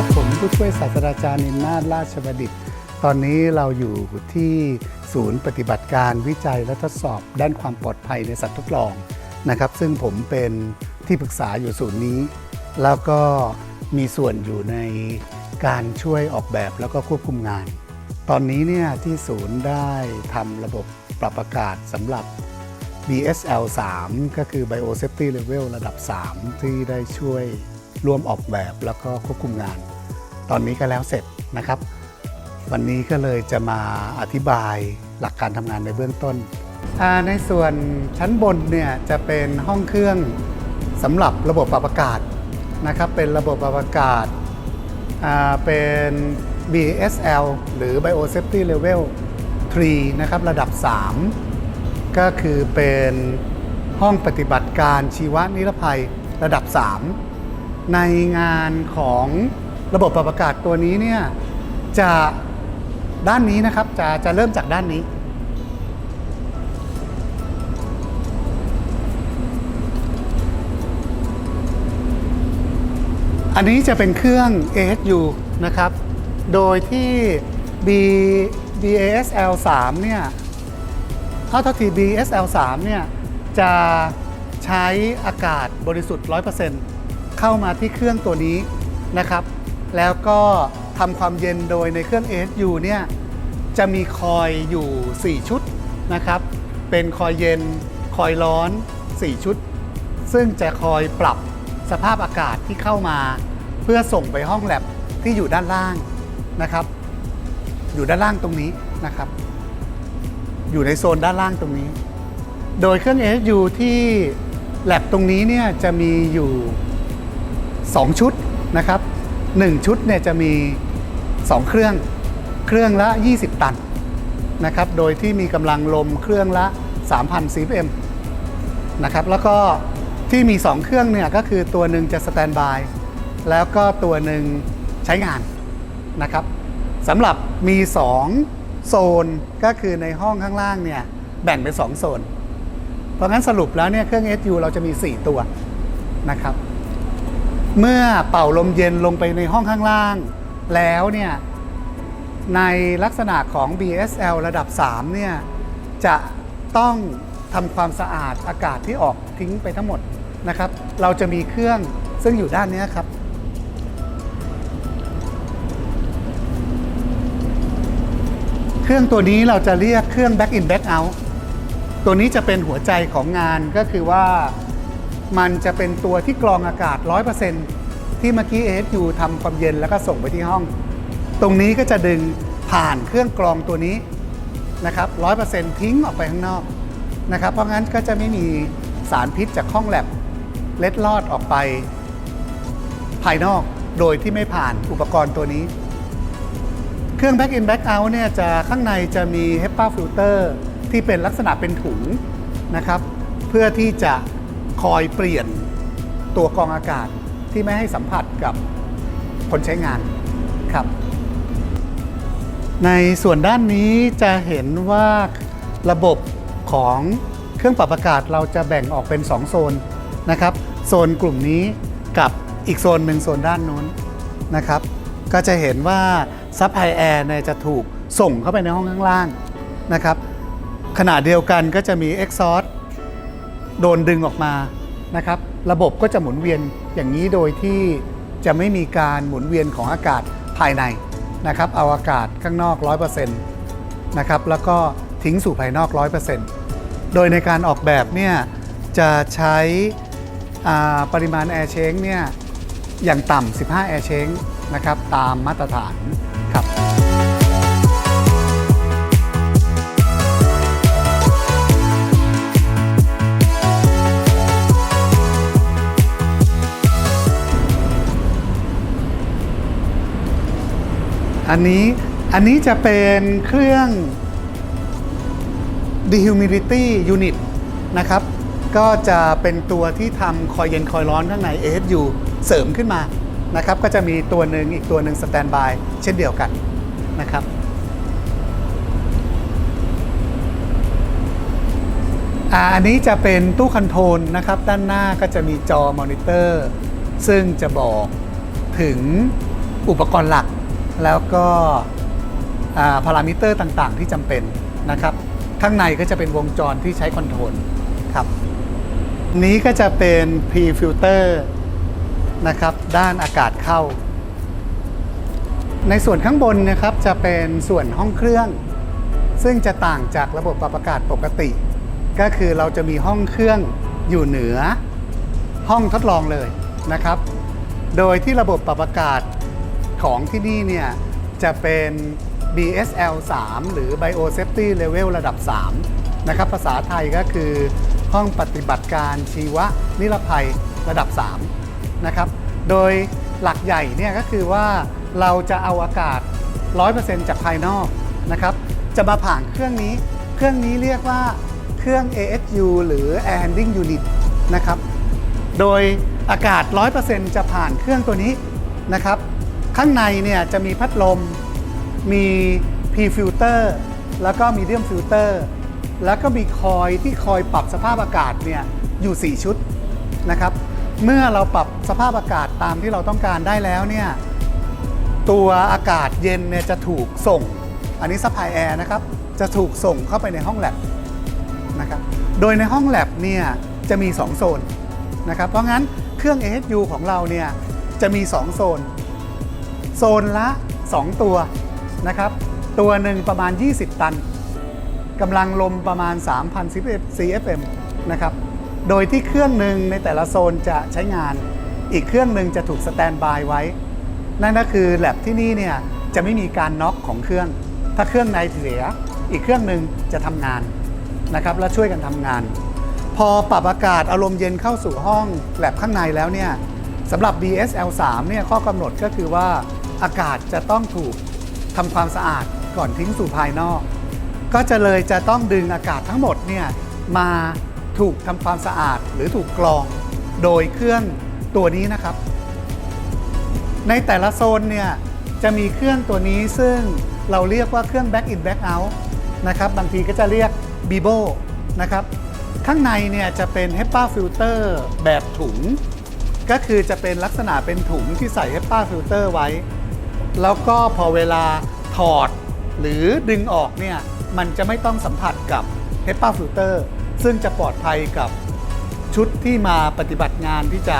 ับ ผมผู้ช่วยศาสตราจารย์นินนาถราชบัณฑิตตอนนี้เราอยู่ที่ศูนย์ปฏิบัติการวิจัยและทดสอบด้านความปลอดภัยในสัตว์ทดลองนะครับ ซึ่งผมเป็นที่ปรึกษาอยู่ศูนย์นี้ แล้วก็มีส่วนอยู่ในการช่วยออกแบบแล้วก็ควบคุมงาน ตอนนี้เนี่ยที่ศูนย์ได้ทำระบบปรับอากาศสำหรับ BSL 3 ก็คือ Biosafety Level ระดับ 3 ที่ได้ช่วย ร่วมออกแบบแล้วก็ควบคุมงาน ตอนนี้ก็แล้วเสร็จนะครับ วันนี้ก็เลยจะมาอธิบายหลักการทำงานในเบื้องต้น ในส่วนชั้นบนเนี่ยจะเป็นห้องเครื่องสำหรับระบบปรับอากาศนะครับเป็นระบบปรับอากาศาเป็น BSL หรือ Biosafety Level 3 นะครับ ระดับ 3 ก็คือเป็นห้องปฏิบัติการชีวนิรภัยระดับ 3 ในงานของระบบปรับอากาศตัวนี้เนี่ยจะด้านนี้นะครับจะจะเริ่มจากด้านนี้ อันนี้จะเป็นเครื่อง ASU นะครับ โดยที่ B BASL 3เนี่ยเท่าเท่าที BSL 3เนี่ยจะใช้อากาศบริสุทธิ์ 100% เข้ามาที่เครื่องตัวนี้นะครับ แล้วก็ทำความเย็นโดยในเครื่อง ASU เนี่ยจะมีคอยอยู่ 4 ชุดนะครับ เป็นคอยเย็นคอยร้อน 4 ชุด ซึ่งจะคอยปรับสภาพอากาศที่เข้ามา เพื่อส่งไปห้องแลบที่อยู่ด้านล่างนะครับ อยู่ด้านล่างตรงนี้นะครับ อยู่ในโซนด้านล่างตรงนี้ โดยเครื่อง ASU ที่แลบตรงนี้เนี่ยจะมีอยู่ 2 ชุดนะครับ1ชุดเนี่ยจะมี 2 เครื่องเครื่องละ 20 ตันนะครับโดยที่มีกำลังลมเครื่องละ 3,000 CFM นะครับแล้วก็ที่มี 2 เครื่องเนี่ยก็คือตัวหนึ่งจะสแตนบายแล้วก็ตัวหนึ่งใช้งานนะครับสำหรับมี 2 โซนก็คือในห้องข้างล่างเนี่ยแบ่งเป็น 2 โซน เพราะงั้นสรุปแล้วเนี่ยเครื่อง SU เราจะมี 4 ตัวนะครับ เมื่อเป่าลมเย็นลงไปในห้องข้างล่าง แล้วเนี่ยในลักษณะของ BSL ระดับ 3 เนี่ย จะต้องทำความสะอาดอากาศที่ออกทิ้งไปทั้งหมดนะครับ เราจะมีเครื่องซึ่งอยู่ด้านนี้ครับ เครื่องตัวนี้เราจะเรียกเครื่อง back in back out ตัวนี้จะเป็นหัวใจของงานก็คือว่า มันจะเป็นตัวที่กรองอากาศ 100%ที่เมื่อกี้ ASU ทำความเย็นแล้วก็ส่งไปที่ห้อง ตรงนี้ก็จะดึงผ่านเครื่องกรองตัวนี้นะครับ100%ทิ้งออกไปข้างนอกนะครับ เพราะงั้นก็จะไม่มีสารพิษจากห้องแลบเล็ดลอดออกไป ภายนอกโดยที่ไม่ผ่านอุปกรณ์ตัวนี้ เครื่อง back in back out เนี่ยจะข้างในจะมี HEPA filter ที่เป็นลักษณะเป็นถุงนะครับ เพื่อที่จะ คอยเปลี่ยนตัวกรองอากาศที่ไม่ให้สัมผัสกับคนใช้งานครับ ในส่วนด้านนี้จะเห็นว่าระบบของเครื่องปรับอากาศเราจะแบ่งออกเป็น 2 โซนนะครับ โซนกลุ่มนี้กับอีกโซนหนึ่งโซนด้านนู้นนะครับ ก็จะเห็นว่าซับไฮแอร์เนี่ยจะถูกส่งเข้าไปในห้องข้างล่างนะครับขณะเดียวกันก็จะมี Exhaust โดนดึงออกมานะครับ ระบบก็จะหมุนเวียนอย่างนี้โดยที่จะไม่มีการหมุนเวียนของอากาศภายในนะครับ เอาอากาศข้างนอก 100%นะครับแล้วก็ทิ้งสู่ภายนอก 100%โดยในการออกแบบเนี่ยจะใช้ปริมาณแอร์เชงเนี่ยอย่างต่ำ 15 แอร์เชงนะครับตามมาตรฐานครับ อันนี้อันนี้จะเป็นเครื่อง dehumidity unit นะครับ ก็จะเป็นตัวที่ทำคอยเย็นคอยร้อนข้างใน ASU เสริมขึ้นมานะครับ ก็จะมีตัวหนึ่งอีกตัวหนึ่งสแตนบายเช่นเดียวกันนะครับอันนี้จะเป็นตู้คอนโทรลนะครับ ด้านหน้าก็จะมีจอมอนิเตอร์ ซึ่งจะบอกถึงอุปกรณ์หลัก แล้วก็พารามิเตอร์ต่างๆ ที่จำเป็นนะครับ ข้างในก็จะเป็นวงจรที่ใช้คอนโทรลครับ นี้ก็จะเป็น P filter นะครับ ด้านอากาศเข้า ในส่วนข้างบนนะครับจะเป็นส่วนห้องเครื่อง ซึ่งจะต่างจากระบบปรับอากาศปกติ ก็คือเราจะมีห้องเครื่องอยู่เหนือ ห้องทดลองเลยนะครับ โดยที่ระบบปรับอากาศ ของที่นี่เนี่ยจะเป็น BSL 3 หรือ Biosafety Level ระดับ 3 นะครับ ภาษาไทยก็คือห้องปฏิบัติการชีวนิรภัยระดับ 3 นะครับ โดยหลักใหญ่เนี่ยก็คือว่าเราจะเอาอากาศ 100%จากภายนอกนะครับ จะมาผ่านเครื่องนี้ เครื่องนี้เรียกว่าเครื่อง ASU หรือ Air Handling Unit นะครับ โดยอากาศ 100%จะผ่านเครื่องตัวนี้นะครับ ข้างในเนี่ยจะมีพัดลม มี P filter แล้วก็ medium filter แล้วก็มีคอยที่คอยปรับสภาพอากาศเนี่ยอยู่ 4 ชุดนะครับ เมื่อเราปรับสภาพอากาศตามที่เราต้องการได้แล้วเนี่ยตัวอากาศเย็นเนี่ยจะถูกส่ง อันนี้ซัพพลายแอร์นะครับ จะถูกส่งเข้าไปในห้องแลบนะครับ โดยในห้องแลบเนี่ยจะมี 2 โซนนะครับ เพราะงั้นเครื่อง AHU ของเราเนี่ยจะมี 2 โซน โซนละ 2 ตัวนะครับ ตัวหนึ่งประมาณ 20 ตันกำลังลมประมาณ 3,000 CFM นะครับ โดยที่เครื่องหนึ่งในแต่ละโซนจะใช้งาน อีกเครื่องหนึ่งจะถูกสแตนบายไว้ นั่นก็คือแลบที่นี่เนี่ยจะไม่มีการน็อกของเครื่อง ถ้าเครื่องในเสีย อีกเครื่องหนึ่งจะทำงานนะครับและช่วยกันทำงาน พอปรับอากาศอารมณ์เย็นเข้าสู่ห้องแลบข้างในแล้วเนี่ยสำหรับ BSL 3เนี่ยข้อกำหนดก็คือว่า อากาศจะต้องถูกทำความสะอาดก่อนทิ้งสู่ภายนอก ก็จะเลยจะต้องดึงอากาศทั้งหมดเนี่ยมาถูกทำความสะอาดหรือถูกกรองโดยเครื่องตัวนี้นะครับ ในแต่ละโซนเนี่ยจะมีเครื่องตัวนี้ซึ่งเราเรียกว่าเครื่อง back in back out นะครับบางทีก็จะเรียก Bibo นะครับข้างในเนี่ยจะเป็น HEPA filter แบบถุง ก็คือจะเป็นลักษณะเป็นถุงที่ใส่ HEPA filter ไว้ แล้วก็พอเวลาถอดหรือดึงออกเนี่ย มันจะไม่ต้องสัมผัสกับ HEPA filter ซึ่งจะปลอดภัยกับชุดที่มาปฏิบัติงานที่จะ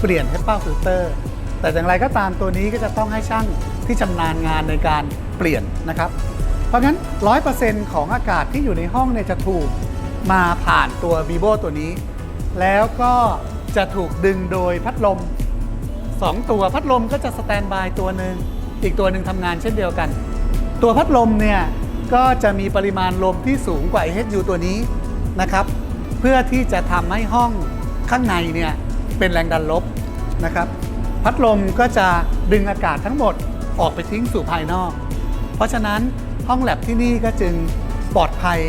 เปลี่ยน HEPA filter แต่อย่างไรก็ตามตัวนี้ก็จะต้องให้ช่างที่ชำนาญงานในการเปลี่ยนนะครับ เพราะงั้น 100%ของอากาศที่อยู่ในห้องเนี่ยจะถูกมาผ่านตัว Vivo ตัวนี้ แล้วก็จะถูกดึงโดยพัดลม 2 ตัวพัดลมก็จะสแตนบายตัวหนึ่ง อีกตัวหนึ่งทำงานเช่นเดียวกัน ตัวพัดลมเนี่ยก็จะมีปริมาณลมที่สูงกว่า HU ตัวนี้นะครับ เพื่อที่จะทำให้ห้องข้างในเนี่ยเป็นแรงดันลบนะครับ พัดลมก็จะดึงอากาศทั้งหมดออกไปทิ้งสู่ภายนอก เพราะฉะนั้นห้องแลบที่นี่ก็จึงปลอดภัย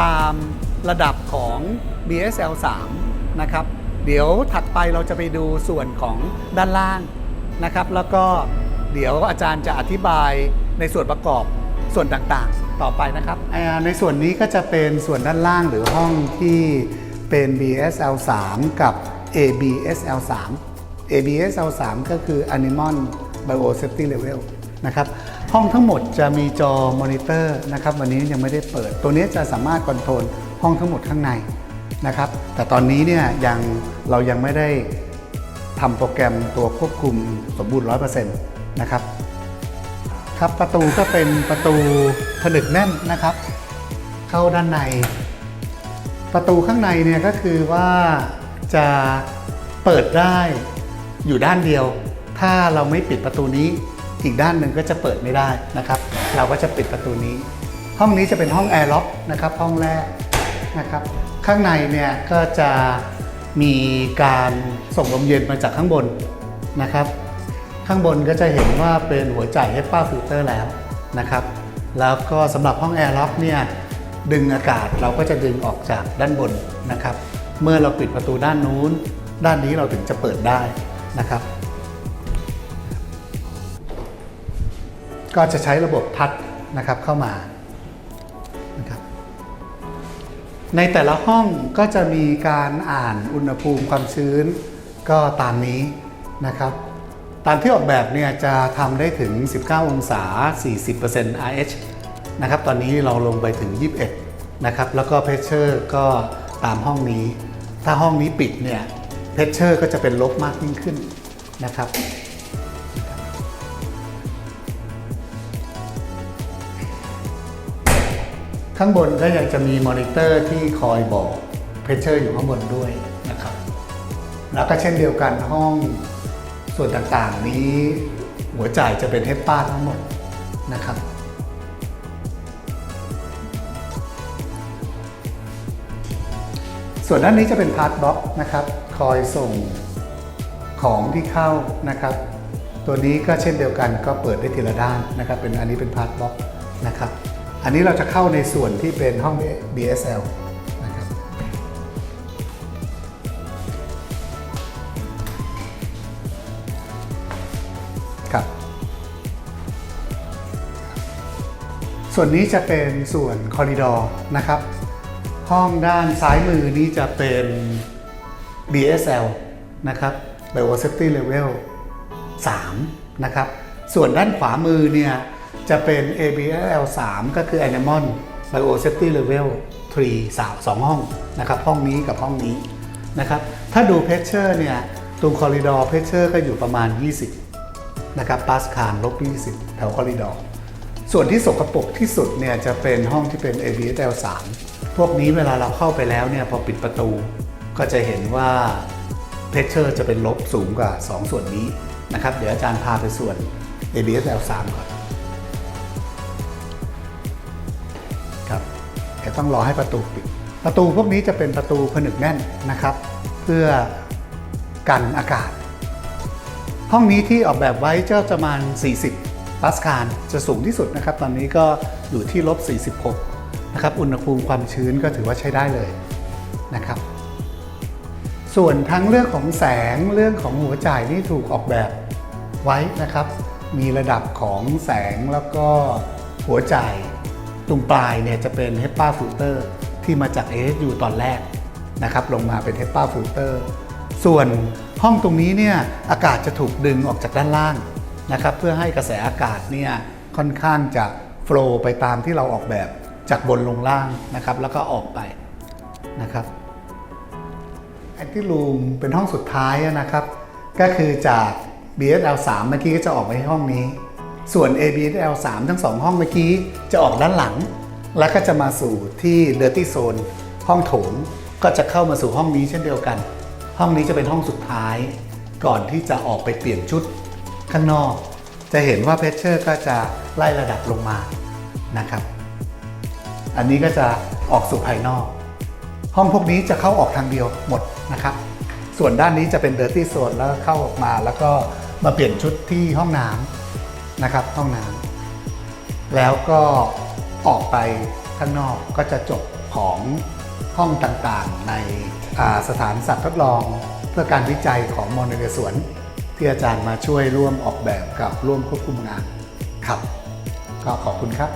ตามระดับของ BSL 3 นะครับ เดี๋ยวถัดไปเราจะไปดูส่วนของด้านล่างนะครับ แล้วก็ เดี๋ยวอาจารย์จะอธิบายในส่วนประกอบส่วนต่างๆ ต่อไปนะครับอ่าในส่วนนี้ก็จะเป็นส่วนด้านล่างหรือห้องที่เป็น BSL 3กับ ABSL 3 ABSL 3ก็คือ Animal Biosafety Level นะครับห้องทั้งหมดจะมีจอมอนิเตอร์นะครับวันนี้ยังไม่ได้เปิด ตัวนี้จะสามารถคอนโทรลห้องทั้งหมดข้างในนะครับแต่ตอนนี้เนี่ยยังเรายังไม่ได้ทำโปรแกรมตัวควบคุมสมบูรณ์ 100%น นะครับ ครับประตูก็เป็นประตูผนึกแน่นนะครับ เข้าด้านใน ประตูข้างในเนี่ยก็คือว่าจะเปิดได้อยู่ด้านเดียว ถ้าเราไม่ปิดประตูนี้อีกด้านหนึ่งก็จะเปิดไม่ได้นะครับ เราก็จะปิดประตูนี้ ห้องนี้จะเป็นห้องแอร์ล็อกนะครับ ห้องแรกนะครับ ข้างในเนี่ยก็จะมีการส่งลมเย็นมาจากข้างบนนะครับ ข้างบนก็จะเห็นว่าเป็นหัวจ่าย HEPA filter แล้วนะครับ แล้วก็สำหรับห้องแอร์ล็อกเนี่ยดึงอากาศเราก็จะดึงออกจากด้านบนนะครับ เมื่อเราปิดประตูด้านนู้น ด้านนี้เราถึงจะเปิดได้นะครับ ก็จะใช้ระบบทัชนะครับเข้ามานะครับ ในแต่ละห้องก็จะมีการอ่านอุณหภูมิความชื้นก็ตามนี้นะครับ ตามที่ออกแบบเนี่ยจะทำได้ถึง 19 องศา 40% RH นะครับ ตอนนี้เราลงไปถึง 21 นะครับ แล้วก็เพชเชอร์ก็ตามห้องนี้ ถ้าห้องนี้ปิดเนี่ยเพชเชอร์ก็จะเป็นลบมากยิ่งขึ้นนะครับข้างบนก็ยังจะมีมอนิเตอร์ที่คอยบอกเพชเชอร์อยู่ข้างบนด้วยนะครับ แล้วก็เช่นเดียวกันห้อง ส่วนต่างๆ นี้หัวจ่ายจะเป็นเทปป้าทั้งหมดนะครับ ส่วนด้านนี้จะเป็นพาร์ทบล็อกนะครับ คอยส่งของที่เข้านะครับ ตัวนี้ก็เช่นเดียวกันก็เปิดได้ทีละด้านนะครับ เป็นอันนี้เป็นพาร์ทบล็อกนะครับ อันนี้เราจะเข้าในส่วนที่เป็นห้อง BSL ส่วนนี้จะเป็นส่วนคอริดอร์นะครับ ห้องด้านซ้ายมือนี้จะเป็น BSL นะครับ Biosafety Level 3 นะครับ ส่วนด้านขวามือเนี่ยจะเป็น ABL 3 ก็คือ Animal Biosafety Level 3 3 2 ห้องนะครับ ห้องนี้กับห้องนี้นะครับ ถ้าดูเพชเชอร์เนี่ยตรงคอริดอร์เพชเชอร์ก็อยู่ประมาณ 20 นะครับ ปาสคาลลบ 20 แถวคอริดอร์ ส่วนที่สกปรกที่สุดเนี่ยจะเป็นห้องที่เป็น ABSL 3 พวกนี้เวลาเราเข้าไปแล้วเนี่ยพอปิดประตูก็จะเห็นว่าเพชเชอร์จะเป็นลบสูงกว่า 2 ส่วนนี้นะครับ เดี๋ยวอาจารย์พาไปส่วน ABSL 3 ก่อนครับเดี๋ยวต้องรอให้ประตูปิด ประตูพวกนี้จะเป็นประตูผนึกแน่นนะครับ เพื่อกันอากาศ ห้องนี้ที่ออกแบบไว้เจ้าประมาณ 40 ปาสคาลจะสูงที่สุดนะครับ ตอนนี้ก็อยู่ที่ลบ46นะครับ อุณหภูมิความชื้นก็ถือว่าใช้ได้เลยนะครับ ส่วนทั้งเรื่องของแสงเรื่องของหัวจ่ายนี่ถูกออกแบบไว้นะครับ มีระดับของแสงแล้วก็หัวจ่ายตรงปลายเนี่ยจะเป็น HEPA filter ที่มาจาก ASU ตอนแรกนะครับ ลงมาเป็น HEPA filter ส่วนห้องตรงนี้เนี่ยอากาศจะถูกดึงออกจากด้านล่าง นะครับเพื่อให้กระแสอากาศเนี่ยค่อนข้างจะโฟล์ไปตามที่เราออกแบบจากบนลงล่างนะครับแล้วก็ออกไปนะครับแอ t ติรูมเป็นห้องสุดท้ายนะครับ ก็คือจาก BSL 3เมื่อกี้ก็จะออกไปที่ห้องนี้ ส่วน ABSL 3ทั้งสองห้องเมื่อกี้จะออกด้านหลัง แล้วก็จะมาสู่ที่ Dirty Zone ห้องโถงก็จะเข้ามาสู่ห้องนี้เช่นเดียวกัน ห้องนี้จะเป็นห้องสุดท้าย ก่อนที่จะออกไปเปลี่ยนชุด ข้างนอก จะเห็นว่าเพชเชอร์ก็จะไล่ระดับลงมานะครับ อันนี้ก็จะออกสู่ภายนอก ห้องพวกนี้จะเข้าออกทางเดียวหมดนะครับ ส่วนด้านนี้จะเป็นเดอร์ตี้โซนแล้วเข้าออกมาแล้วก็มาเปลี่ยนชุดที่ห้องน้ำนะครับ ห้องน้ำแล้วก็ออกไปข้างนอกก็จะจบของห้องต่างๆ ในสถานสัตว์ทดลอง เพื่อการวิจัยของมอนเตอร์สวน ที่อาจารย์มาช่วยร่วมออกแบบกับร่วมควบคุมงานครับ ก็ขอบคุณครับ